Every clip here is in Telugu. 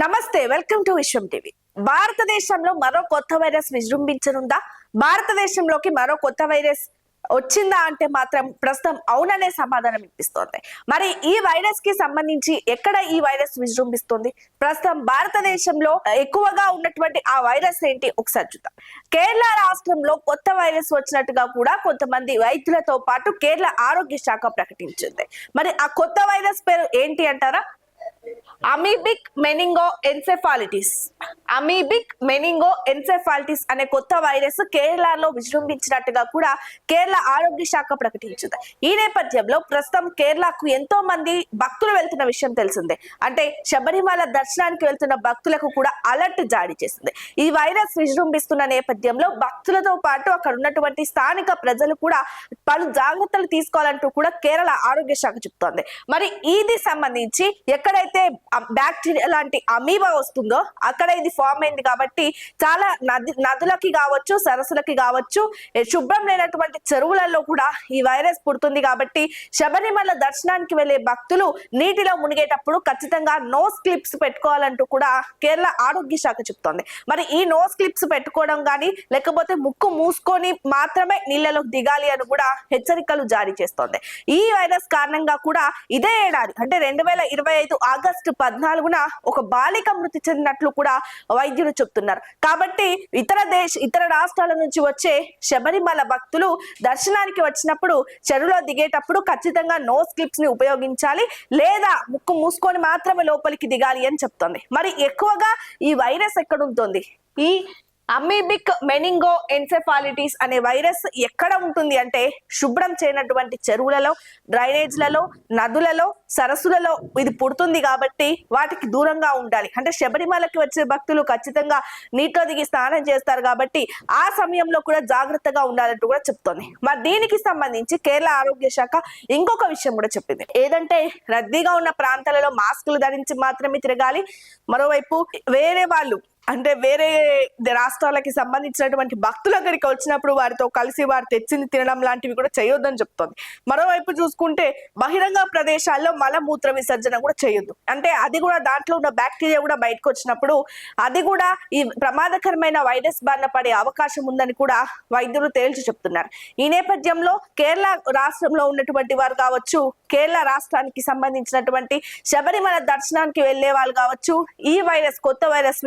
నమస్తే వెల్కమ్ టు విశ్వం టీవీ. భారతదేశంలో మరో కొత్త వైరస్ విజృంభించనుందా? భారతదేశంలోకి మరో కొత్త వైరస్ వచ్చిందా అంటే మాత్రం ప్రస్తుతం అవుననే సమాధానం ఇప్పిస్తోంది. మరి ఈ వైరస్కి సంబంధించి ఎక్కడ ఈ వైరస్ విజృంభిస్తుంది? ప్రస్తుతం భారతదేశంలో ఎక్కువగా ఉన్నటువంటి ఆ వైరస్ ఏంటి? ఒకసారి చూద్దాం. కేరళ రాష్ట్రంలో కొత్త వైరస్ వచ్చినట్టుగా కూడా కొంతమంది వైద్యులతో పాటు కేరళ ఆరోగ్య శాఖ ప్రకటించింది. మరి ఆ కొత్త వైరస్ పేరు ఏంటి అంటారా? Amoebic meningoencephalitis amoebic meningoencephalitis అనే కొత్త వైరస్ కేరళలో విజృంభించినట్టుగా కూడా కేరళ ఆరోగ్య శాఖ ప్రకటించింది. ఈ నేపథ్యంలో ప్రస్తుతం కేరళకు ఎంతో మంది భక్తులు వెళ్తున్న విషయం తెలిసిందే. అంటే శబరిమల దర్శనానికి వెళ్తున్న భక్తులకు కూడా అలర్ట్ జారీ చేసింది. ఈ వైరస్ విజృంభిస్తున్న నేపథ్యంలో భక్తులతో పాటు అక్కడ ఉన్నటువంటి స్థానిక ప్రజలు కూడా పలు జాగ్రత్తలు తీసుకోవాలంటూ కూడా కేరళ ఆరోగ్య శాఖ చెప్తోంది. మరి ఇది సంబంధించి ఎక్కడైతే బ్యాక్టీరియా లాంటి అమీబా వస్తుందో అక్కడ ఇది ఫామ్ అయింది కాబట్టి చాలా నది నదులకి కావచ్చు సరస్సులకి కావచ్చు శుభ్రం లేనటువంటి చెరువులలో కూడా ఈ వైరస్ పుడుతుంది కాబట్టి శబరిమల దర్శనానికి వెళ్ళే భక్తులు నీటిలో మునిగేటప్పుడు ఖచ్చితంగా నోస్ క్లిప్స్ పెట్టుకోవాలంటూ కూడా కేరళ ఆరోగ్య శాఖ చెప్తోంది. మరి ఈ నోస్ క్లిప్స్ పెట్టుకోవడం కానీ లేకపోతే ముక్కు మూసుకొని మాత్రమే నీళ్ళలోకి దిగాలి అని కూడా హెచ్చరికలు జారీ చేస్తోంది. ఈ వైరస్ కారణంగా కూడా ఇదే ఏడాది అంటే రెండు వేల ఇరవై ఐదు ఆగస్టు పద్నాలుగున ఒక బాలిక మృతి చెందినట్లు కూడా వైద్యులు చెప్తున్నారు. కాబట్టి ఇతర దేశ ఇతర రాష్ట్రాల నుంచి వచ్చే శబరిమల భక్తులు దర్శనానికి వచ్చినప్పుడు చెరువులో దిగేటప్పుడు ఖచ్చితంగా నోస్ క్లిప్స్ని ఉపయోగించాలి లేదా ముక్కు మూసుకొని మాత్రమే లోపలికి దిగాలి అని చెప్తోంది. మరి ఎక్కువగా ఈ వైరస్ ఎక్కడుంటుంది ఈ అమీబిక్ మెనింగో ఎన్సెఫాలిటీస్ అనే వైరస్ ఎక్కడ ఉంటుంది అంటే శుభ్రం చేయనటువంటి చెరువులలో డ్రైనేజ్లలో నదులలో సరస్సులలో ఇది పుడుతుంది కాబట్టి వాటికి దూరంగా ఉండాలి. అంటే శబరిమలకి వచ్చే భక్తులు ఖచ్చితంగా నీటిలో దిగి స్నానం చేస్తారు కాబట్టి ఆ సమయంలో కూడా జాగ్రత్తగా ఉండాలంటూ కూడా చెప్తోంది. మరి దీనికి సంబంధించి కేరళ ఆరోగ్య శాఖ ఇంకొక విషయం కూడా చెప్పింది. ఏదంటే రద్దీగా ఉన్న ప్రాంతాలలో మాస్కులు ధరించి మాత్రమే తిరగాలి. మరోవైపు వేరే వాళ్ళు అంటే వేరే రాష్ట్రాలకి సంబంధించినటువంటి భక్తుల దగ్గరికి వచ్చినప్పుడు వారితో కలిసి వారు తెచ్చింది తినడం లాంటివి కూడా చేయొద్దని చెప్తోంది. మరోవైపు చూసుకుంటే బహిరంగ ప్రదేశాల్లో మలమూత్ర విసర్జన కూడా చేయొద్దు. అంటే అది కూడా దాంట్లో ఉన్న బ్యాక్టీరియా కూడా బయటకు వచ్చినప్పుడు అది కూడా ఈ ప్రమాదకరమైన వైరస్ బారిన పడే అవకాశం ఉందని కూడా వైద్యులు తేల్చి చెప్తున్నారు. ఈ నేపథ్యంలో కేరళ రాష్ట్రంలో ఉన్నటువంటి వారు కావచ్చు కేరళ రాష్ట్రానికి సంబంధించినటువంటి శబరిమల దర్శనానికి వెళ్ళే వాళ్ళు కావచ్చు ఈ వైరస్ కొత్త వైరస్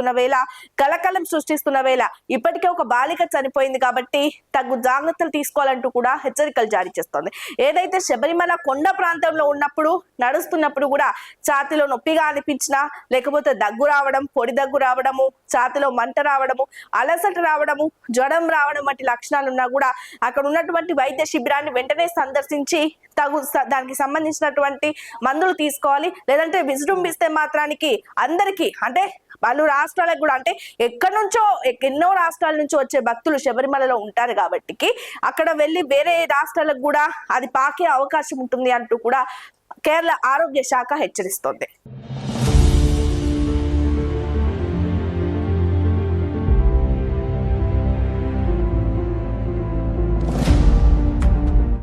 చేస్తున్న వేళ కలకలం సృష్టిస్తున్న వేళ ఇప్పటికే ఒక బాలిక చనిపోయింది కాబట్టి తగు జాగ్రత్తలు తీసుకోవాలంటూ కూడా హెచ్చరికలు జారీ చేస్తోంది. ఏదైతే శబరిమల కొండ ప్రాంతంలో ఉన్నప్పుడు నడుస్తున్నప్పుడు కూడా ఛాతిలో నొప్పిగా అనిపించినా లేకపోతే దగ్గు రావడం పొడి దగ్గు రావడము ఛాతిలో మంట రావడము అలసట రావడము జ్వరం రావడం వంటి లక్షణాలు ఉన్నా కూడా అక్కడ ఉన్నటువంటి వైద్య శిబిరాన్ని వెంటనే సందర్శించి తగు దానికి సంబంధించినటువంటి మందులు తీసుకోవాలి. లేదంటే విజృంభిస్తే మాత్రానికి అందరికీ అంటే పలు రాష్ట్రాలకు కూడా అంటే ఎక్కడి నుంచో ఎన్నో రాష్ట్రాల నుంచి వచ్చే భక్తులు శబరిమలలో ఉంటారు కాబట్టి అక్కడ వెళ్ళి వేరే రాష్ట్రాలకు కూడా అది పాకే అవకాశం ఉంటుంది అంటూ కూడా కేరళ ఆరోగ్య శాఖ హెచ్చరిస్తోంది.